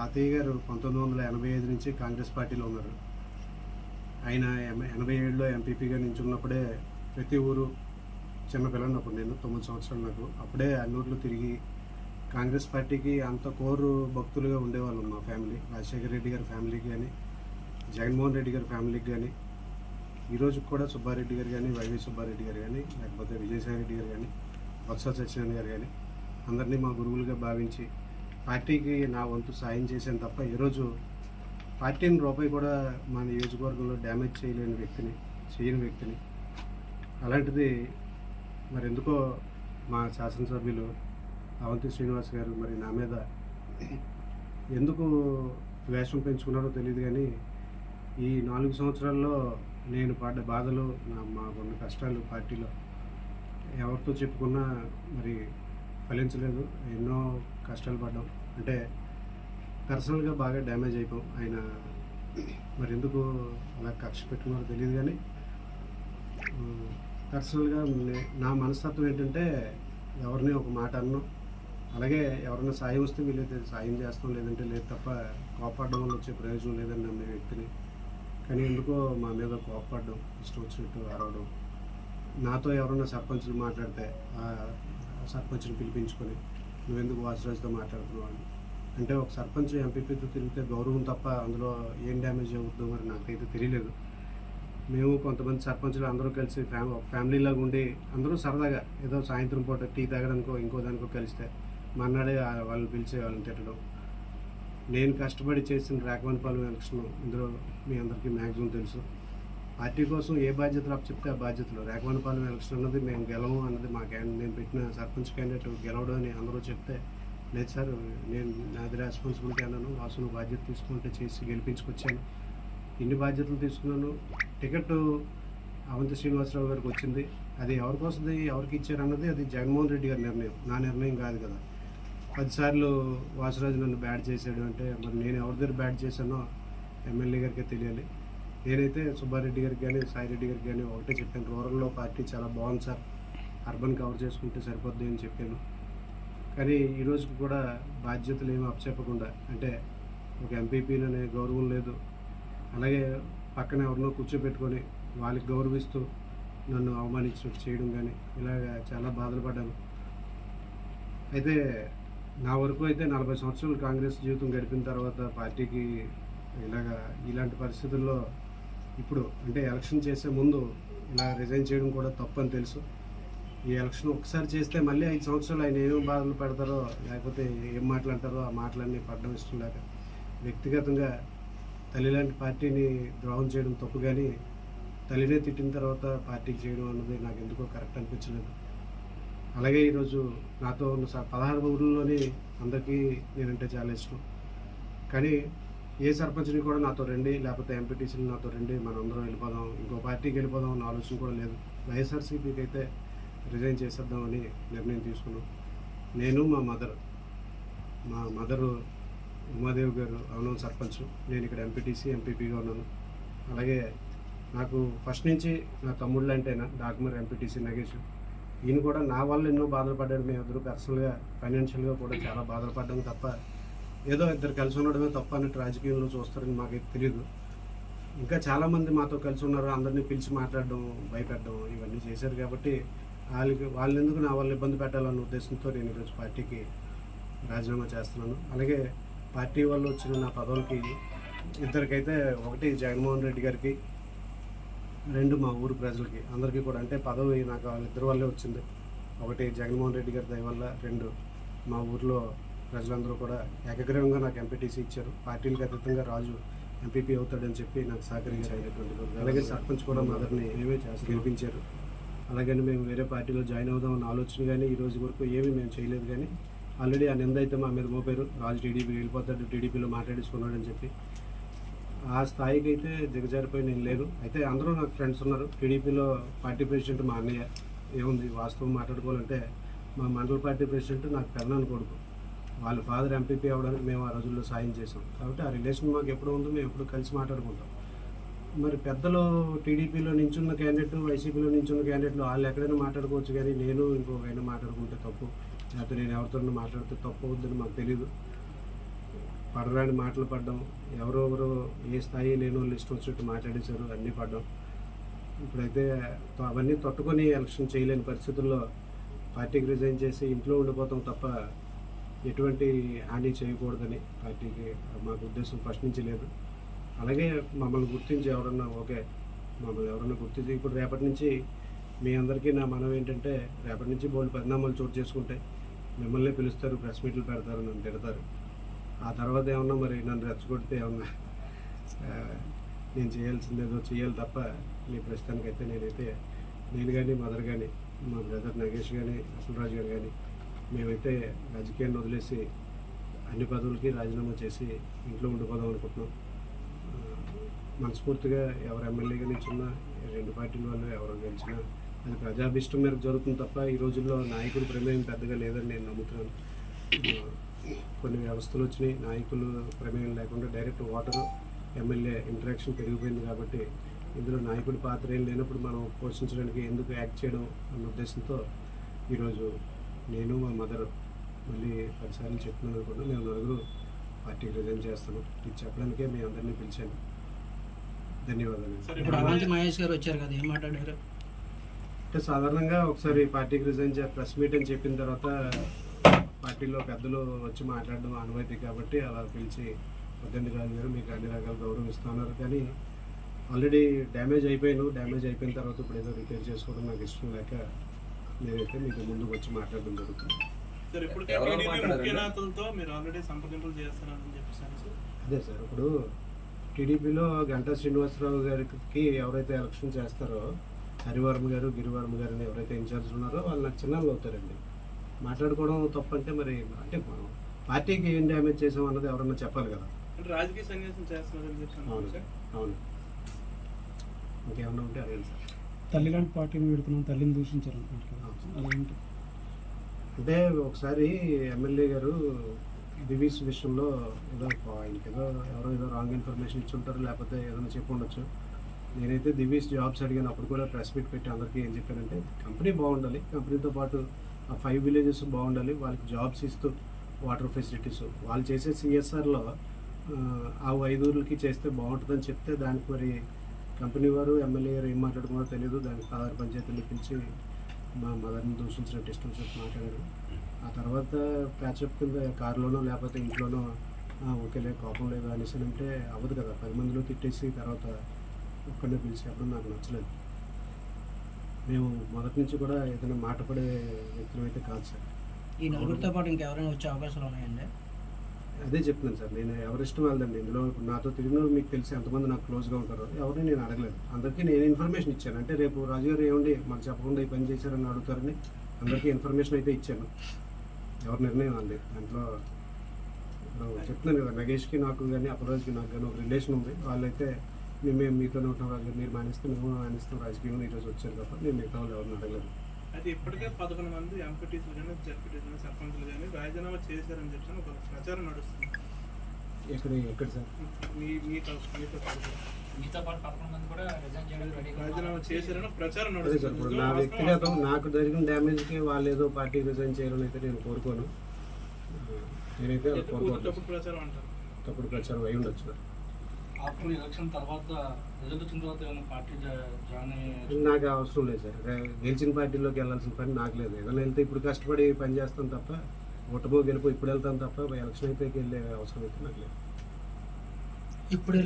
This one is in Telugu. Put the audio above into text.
తాతయ్య గారు పంతొమ్మిది వందల ఎనభై ఐదు నుంచి కాంగ్రెస్ పార్టీలో ఉన్నారు. ఆయన ఎనభై ఏడులో ఎంపీపీగా నించున్నప్పుడే ప్రతి ఊరు చిన్న అప్పుడు నేను తొమ్మిది సంవత్సరాలు నాకు. అప్పుడే అన్ని తిరిగి కాంగ్రెస్ పార్టీకి అంత కోరు భక్తులుగా ఉండేవాళ్ళం మా ఫ్యామిలీ. రాజశేఖర రెడ్డి గారి ఫ్యామిలీకి కానీ జగన్మోహన్ రెడ్డి గారి ఫ్యామిలీకి కానీ ఈరోజు కూడా సుబ్బారెడ్డి గారు కానీ వైవి సుబ్బారెడ్డి గారు కానీ లేకపోతే విజయసాయి రెడ్డి గారు కానీ బొత్స సత్యనారాయణ గారు కానీ అందరినీ మా గురువులుగా భావించి పార్టీకి నా వంతు సాయం చేశాను తప్ప ఈరోజు పార్టీని రూపాయి కూడా మా నియోజకవర్గంలో డ్యామేజ్ చేయలేని వ్యక్తిని చేయని వ్యక్తిని. అలాంటిది మరి ఎందుకో మా శాసనసభ్యులు అవంతి శ్రీనివాస్ గారు మరి నా మీద ఎందుకు వేషం పెంచుకున్నారో తెలియదు కానీ ఈ నాలుగు సంవత్సరాల్లో నేను పడ్డ బాధలు నా మాకున్న కష్టాలు పార్టీలో ఎవరితో చెప్పుకున్నా మరి ఫలించలేదు. ఎన్నో కష్టాలు పడ్డాం. అంటే పర్సనల్గా బాగా డ్యామేజ్ అయిపోయాం ఆయన మరి ఎందుకు అలా ఖర్చు పెట్టుకున్నారో తెలియదు కానీ పర్సనల్గా నా మనస్తత్వం ఏంటంటే ఎవరిని ఒక మాట అన్నాం అలాగే ఎవరైనా సాయం వస్తే వీలైతే సాయం చేస్తాం లేదంటే లేదు తప్ప కోపాడడం వల్ల వచ్చే ప్రయోజనం లేదని నమ్మే వ్యక్తిని. కానీ ఎందుకో మా మీద కోపడడం ఇష్టం వచ్చినట్టు అరవడం నాతో ఎవరైనా సర్పంచులు మాట్లాడితే సర్పంచులు సర్పంచ్ని పిలిపించుకొని నువ్వెందుకు వాసరాజుతో మాట్లాడుతున్నావు అని. అంటే ఒక సర్పంచ్ ఎంపీపీతో తిరిగితే గౌరవం తప్ప అందులో ఏం డ్యామేజ్ అవుతుందో మరి నాకైతే తెలియలేదు. మేము కొంతమంది సర్పంచులు అందరూ కలిసి ఫ్యామ్ ఒక ఫ్యామిలీలాగా ఉండి అందరూ సరదాగా ఏదో సాయంత్రం పూట టీ తాగడానికో ఇంకో దానికో కలిస్తే మన్నాడే వాళ్ళు వాళ్ళని పిలిచి వాళ్ళని తిట్టడం. నేను కష్టపడి చేసిన రాకవనపాలెం ఎలక్షన్ ఇందులో మీ అందరికీ మ్యాక్సిమం తెలుసు. పార్టీ కోసం ఏ బాధ్యతలు అప్పు చెప్తే ఆ బాధ్యతలు. రేగవనపాలెం ఎలక్షన్ అన్నది మేము గెలము అన్నది మా క్యాన్ నేను పెట్టిన సర్పంచ్ క్యాండిడేట్ గెలవడం అని అందరూ చెప్తే లేదు సార్ నేను నాది రెస్పాన్సిబిలిటీ అన్నాను వాసును బాధ్యత తీసుకుంటే చేసి గెలిపించుకొచ్చాను. ఇన్ని బాధ్యతలు తీసుకున్నాను. టికెట్ అవంతి శ్రీనివాసరావు గారికి వచ్చింది. అది ఎవరికి వస్తుంది ఎవరికి ఇచ్చారు అన్నది అది జగన్మోహన్ రెడ్డి గారి నిర్ణయం. నా నిర్ణయం కాదు కదా. పదిసార్లు వాసురాజు నన్ను బ్యాడ్ చేశాడు అంటే మరి నేను ఎవరి దగ్గర బ్యాడ్ చేశానో ఎమ్మెల్యే గారికే తెలియాలి. నేనైతే సుబ్బారెడ్డి గారికి కానీ సాయిరెడ్డి గారికి కానీ ఒకటే చెప్పాను. రూరల్లో పార్టీ చాలా బాగుంది సార్. అర్బన్ కవర్ చేసుకుంటే సరిపోద్ది అని చెప్పాను. కానీ ఈ రోజుకి కూడా బాధ్యతలు ఏమి అప్పచెప్పకుండా అంటే ఒక ఎంపీపీననే గౌరవం లేదు. అలాగే పక్కన ఎవరినో కూర్చోబెట్టుకొని వాళ్ళకి గౌరవిస్తూ నన్ను అవమానించినట్టు చేయడం కానీ ఇలాగ చాలా బాధలు పడ్డాను. అయితే నా వరకు అయితే నలభై సంవత్సరాలు కాంగ్రెస్ జీవితం గడిపిన తర్వాత పార్టీకి ఇలాగా ఇలాంటి పరిస్థితుల్లో ఇప్పుడు అంటే ఎలక్షన్ చేసే ముందు ఇలా రిజైన్ చేయడం కూడా తప్పు అని తెలుసు. ఈ ఎలక్షన్ ఒకసారి చేస్తే మళ్ళీ ఐదు సంవత్సరాలు ఆయన ఏమేమి బాధలు పెడతారో లేకపోతే ఏం మాట్లాడతారో ఆ మాటలన్నీ పడడం ఇష్టం లేక వ్యక్తిగతంగా తల్లి లాంటి పార్టీని ద్రోహం చేయడం తప్పు కానీ తల్లినే తిట్టిన తర్వాత పార్టీకి చేయడం అన్నది నాకు ఎందుకో కరెక్ట్ అనిపించలేదు. అలాగే ఈరోజు నాతో ఉన్న స- పదహారు ఊర్లలోని అందరికీ నేనంటే చాలా ఇష్టం. కానీ ఏ సర్పంచ్ని కూడా నాతో రండి లేకపోతే ఎంపీటీసీని నాతో రండి మనందరం అందరం వెళ్ళిపోదాం ఇంకో పార్టీకి వెళ్ళిపోదాం అన్న ఆలోచన కూడా లేదు. వైఎస్ఆర్సీపీకి అయితే రిజైన్ చేసేద్దామని నిర్ణయం తీసుకున్నాం. నేను మా మదర్ మా మదరు ఉమాదేవి గారు అవును సర్పంచ్. నేను ఇక్కడ ఎంపీటీసీ ఎంపీపీగా ఉన్నాను. అలాగే నాకు ఫస్ట్ నుంచి నా తమ్ముళ్ళు అంటేనా డాక్యుమెంట్ ఎంపీటీసీ నగేష్. ఈయన కూడా నా వల్ల ఎన్నో బాధలు పడ్డాడు. మేము ఇద్దరు పర్సనల్గా ఫైనాన్షియల్గా కూడా చాలా బాధలు పడ్డాము తప్ప ఏదో ఇద్దరు కలిసి ఉండడమే తప్ప అన్నట్టు రాజకీయంలో చూస్తారని మాకైతే తెలియదు ఇంకా చాలామంది మాతో కలిసి ఉన్నారు అందరినీ పిలిచి మాట్లాడడం భయపెట్టడం ఇవన్నీ చేశారు కాబట్టి వాళ్ళకి వాళ్ళెందుకు నా వాళ్ళు ఇబ్బంది పెట్టాలన్న ఉద్దేశంతో నేను ఈరోజు పార్టీకి రాజీనామా చేస్తున్నాను. అలాగే పార్టీ వాళ్ళు వచ్చిన నా పదవులకి ఇద్దరికైతే ఒకటి జగన్మోహన్ రెడ్డి గారికి రెండు మా ఊరు ప్రజలకి అందరికీ కూడా అంటే పదవి నాకు వాళ్ళిద్దరి వల్లే వచ్చింది. ఒకటి జగన్మోహన్ రెడ్డి గారి దయ వల్ల రెండు మా ఊర్లో ప్రజలందరూ కూడా ఏకగ్రీవంగా నాకు ఎంపీటీసీ ఇచ్చారు. పార్టీలకు అతీతంగా రాజు ఎంపీపీ అవుతాడని చెప్పి నాకు సహకరించారు. అలాగే సర్పంచ్ కూడా మదర్ని మేమే చేసి గెలిపించారు. అలాగని మేము వేరే పార్టీలో జాయిన్ అవుదాం అన్న ఆలోచన కానీ ఈ రోజు వరకు ఏమీ మేము చేయలేదు కానీ ఆల్రెడీ ఆ నింద అయితే మా మీద మోపారు. రాజు టీడీపీ వెళ్ళిపోతాడు టీడీపీలో మాట్లాడేసుకున్నాడని చెప్పి. ఆ స్థాయికి అయితే దిగజారిపోయి నేను లేను. అయితే అందరూ నాకు ఫ్రెండ్స్ ఉన్నారు. టీడీపీలో పార్టీ ప్రెసిడెంట్ మా అన్నయ్య. ఏముంది? వాస్తవం మాట్లాడుకోవాలంటే మా మండల పార్టీ ప్రెసిడెంట్ నాకు పెదనాన్న కొడుకు. వాళ్ళ ఫాదర్ ఎంపీపీ అవ్వడానికి మేము ఆ రోజుల్లో సాయం చేసాం కాబట్టి ఆ రిలేషన్ మాకు ఎప్పుడు ఉందో మేము ఎప్పుడు కలిసి మాట్లాడుకుంటాం. మరి పెద్దలు టీడీపీలో నించున్న క్యాండిడేట్ వైసీపీలో నించున్న క్యాండిడేట్లు వాళ్ళు ఎక్కడైనా మాట్లాడుకోవచ్చు కానీ నేను ఇంకొకైనా మాట్లాడుకుంటే తప్పు. లేకపోతే నేను ఎవరితో మాట్లాడితే తప్పు అవుద్దని మాకు తెలియదు పడరాని మాటలు పడ్డం ఎవరెవరు ఏ స్థాయి లేని వాళ్ళు ఇష్టం వచ్చినట్టు మాట్లాడేశారు అన్నీ పడ్డం. ఇప్పుడైతే తో- అవన్నీ తట్టుకొని ఎలక్షన్ చేయలేని పరిస్థితుల్లో పార్టీకి రిజైన్ చేసి ఇంట్లో ఉండిపోతాం తప్ప ఎటువంటి హాని చేయకూడదని పార్టీకి మాకు ఉద్దేశం ఫస్ట్ నుంచి లేదు. అలాగే మమ్మల్ని గుర్తించి ఎవరన్నా ఓకే మమ్మల్ని ఎవరన్నా గుర్తించి ఇప్పుడు రేపటి నుంచి మీ అందరికీ నా మనం ఏంటంటే రేపటి నుంచి బోల్డ్ పరిణామాలు చోటు చేసుకుంటే మిమ్మల్ని పిలుస్తారు ప్రెస్ మీట్లు పెడతారు నన్ను తిడతారు. ఆ తర్వాత ఏమన్నా మరి నన్ను రెచ్చగొడితే ఏమన్నా నేను చేయాల్సింది ఏదో చేయాలి తప్ప మీ ప్రస్తుతానికైతే నేనైతే నేను కానీ మదర్ కానీ మా బ్రదర్ నగేష్ కానీ అసలరాజు గారు కానీ మేమైతే రాజకీయాన్ని వదిలేసి అన్ని పదవులకి రాజీనామా చేసి ఇంట్లో ఉండిపోదాం అనుకుంటున్నాం. మనస్ఫూర్తిగా ఎవరు ఎమ్మెల్యేగా నిల్చున్నా రెండు పార్టీల వాళ్ళు ఎవరు గెలిచినా అది ప్రజాభిష్టం మేరకు జరుగుతుంది తప్ప ఈ రోజుల్లో నాయకుల ప్రమేయం పెద్దగా లేదని నేను నమ్ముతున్నాను. కొన్ని వ్యవస్థలు వచ్చినాయి. నాయకులు ప్రమేయం లేకుండా డైరెక్ట్ ఓటరు ఎమ్మెల్యే ఇంటరాక్షన్ పెరిగిపోయింది కాబట్టి ఇందులో నాయకుడి పాత్ర ఏం లేనప్పుడు మనం పోషించడానికి ఎందుకు యాక్ట్ చేయడం అన్న ఉద్దేశంతో ఈరోజు నేను మా మదర్ మళ్ళీ పదిసార్లు చెప్తున్నాను అనుకుంటా మేము నలుగురు పార్టీకి రిజైన్ చేస్తాను ఇది చెప్పడానికే మీ అందరినీ పిలిచాను. ధన్యవాదాలు. ఇప్పుడు అవంతి మహేష్ గారు వచ్చారు కదా ఏం మాట్లాడారు? అంటే సాధారణంగా ఒకసారి పార్టీకి రిజైన్ చే ప్రెస్ మీట్ అని చెప్పిన తర్వాత పార్టీలో పెద్దలు వచ్చి మాట్లాడడం అనుమతి కాబట్టి అలా పిలిచి వద్దండి రాజు గారు మీకు అన్ని రకాల గౌరవం ఇస్తున్నారు కానీ ఆల్రెడీ డ్యామేజ్ అయిపోయాను. డ్యామేజ్ అయిపోయిన తర్వాత ఇప్పుడు ఏదో రిపేర్ చేసుకోవడం నాకు ఇష్టం లేక నేనైతే మీకు ముందుకు వచ్చి మాట్లాడడం జరుగుతుంది. సార్ ఇప్పుడు టీడీపీ మీరు ఆల్రెడీ సంప్రదింపులు చేస్తున్నారని చెప్పేసాను సార్. అదే సార్ ఇప్పుడు టీడీపీలో గంటా శ్రీనివాసరావు గారికి ఎవరైతే ఎలక్షన్ చేస్తారో హరివర్మ గారు గిరివర్మ గారిని ఎవరైతే ఇన్ఛార్జ్ ఉన్నారో వాళ్ళు నాకు చిన్నాళ్ళు అవుతారండి. మాట్లాడుకోవడం తప్పంటే మరి అంటే మనం పార్టీకి ఏం డ్యామేజ్ చేసాం అన్నది ఎవరన్నా చెప్పాలి కదా. అంటే రాజకీయ సన్యాసం చేస్తున్నారని చెప్పాను అవును సార్. అవును. ఇంకేమన్నా ఉంటే అదేంటి సార్. తల్లిలాంటి పార్టీని పెడుతున్నాం తల్లిని దూషించారు. అదేంటి? అంటే ఒకసారి ఎమ్మెల్యే గారు దివీస్ విషయంలో ఏదో ఆయనకి ఏదో ఎవరో ఏదో రాంగ్ ఇన్ఫర్మేషన్ ఇచ్చి ఉంటారు లేకపోతే ఏదైనా చెప్పి ఉండొచ్చు. నేనైతే దివీస్ జాబ్స్ అడిగాను అప్పుడు కూడా ప్రెస్ మీట్ పెట్టి అందరికీ ఏం చెప్పానంటే కంపెనీ బాగుండాలి కంపెనీతో పాటు ఆ ఫైవ్ విలేజెస్ బాగుండాలి వాళ్ళకి జాబ్స్ ఇస్తూ వాటర్ ఫెసిలిటీస్ వాళ్ళు చేసే సిఎస్ఆర్లో ఆ ఐదుగురికి చేస్తే బాగుంటుందని చెప్తే దానికి మరి కంపెనీ వారు ఎమ్మెల్యే గారు ఏం మాట్లాడుకున్నారో తెలియదు దానికి పదహారు పంచాయతీలు పిలిచి మా మదర్ని దూషించినట్టు ఇష్టం చెప్పి మాట్లాడారు. ఆ తర్వాత ప్యాచప్ కింద కారులోనో లేకపోతే ఇంట్లోనో "ఆ, ఓకేలే కోపం లేదు అనేసి అంటే అవ్వదు కదా. పది మందిలో తిట్టేసి తర్వాత ఒక్కడే పిలిచి అప్పుడు నాకు నచ్చలేదు. మేము మొదటి నుంచి కూడా ఏదైనా మాటపడే వ్యక్తులు అయితే కాదు సార్. ఈ నలుగురితో పాటు ఇంకెవరైనా వచ్చే అవకాశాలు ఉన్నాయండి? అదే చెప్తున్నాను సార్ నేను ఎవరిష్టం వెళ్ళదండి. ఇందులో ఇప్పుడు నాతో తిరిగిన వాళ్ళు మీకు తెలిసి ఎంతమంది నాకు క్లోజ్గా ఉంటారో. ఎవరిని నేను అడగలేదు. అందరికీ నేను ఇన్ఫర్మేషన్ ఇచ్చాను. అంటే రేపు రాజుగారు ఏమండి మాకు చెప్పకుండా ఈ పని చేశారని అడుగుతారని అందరికీ ఇన్ఫర్మేషన్ అయితే ఇచ్చాను. ఎవరి నిర్ణయం అంది దాంట్లో చెప్తున్నాను కదా నగేష్కి నాకు కానీ అపరాజ్కి నాకు కానీ ఒక రిలేషన్ ఉంది. వాళ్ళైతే మేము మేము మీతోనే ఉంటాం రాజుగారు మీరు మానేస్తే మేము మానేస్తాం రాజకీయం ఈరోజు వచ్చారు తప్ప నేను మిగతా వాళ్ళు ఎవరిని అడగలేదు. అయితే ఇప్పటికే పదకొండు మంది ఎంపీటీసీలు కానీ జడ్పీటీసీలు కానీ సర్పంచ్లు కానీ రాజీనామా చేశారని చెప్పి ఒక ప్రచారం నడుస్తుంది. ఎక్కడ ఎక్కడ సార్? మీ మీ తరఫు- మీ తరఫు. మీతో పాటు పదకొండు మంది కూడా రాజీనామా చేశారని ఒక ప్రచారం ఇప్పుడు నా వ్యక్తిగతం నాకు జరిగిన డ్యామేజ్కి వాళ్ళు ఏదో పార్టీ రిజైన్ చేయాలని అయితే నేను కోరుకోను. నేనైతే కోరుకోను. తప్పుడు ప్రచారం అంటారు. తప్పుడు ప్రచారం అయి ఉండొచ్చు సార్. ఆఫ్టర్ ఎలక్షన్ తర్వాత రిజల్ట్ వచ్చిన తర్వాత ఏమైనా పార్టీ జా- జాయిన్ అయ్యే నాకు అవసరం లేదు సార్. గెలిచిన పార్టీలోకి వెళ్ళాల్సిన పని నాకు లేదు. ఏదైనా వెళ్తే ఇప్పుడు కష్టపడి పని చేస్తాను తప్ప ఓటమో గెలుపు ఇప్పుడు వెళ్తాను తప్ప ఎలక్షన్ అయితే వెళ్ళే అవసరం అయితే నాకు లేదు. ఇప్పుడు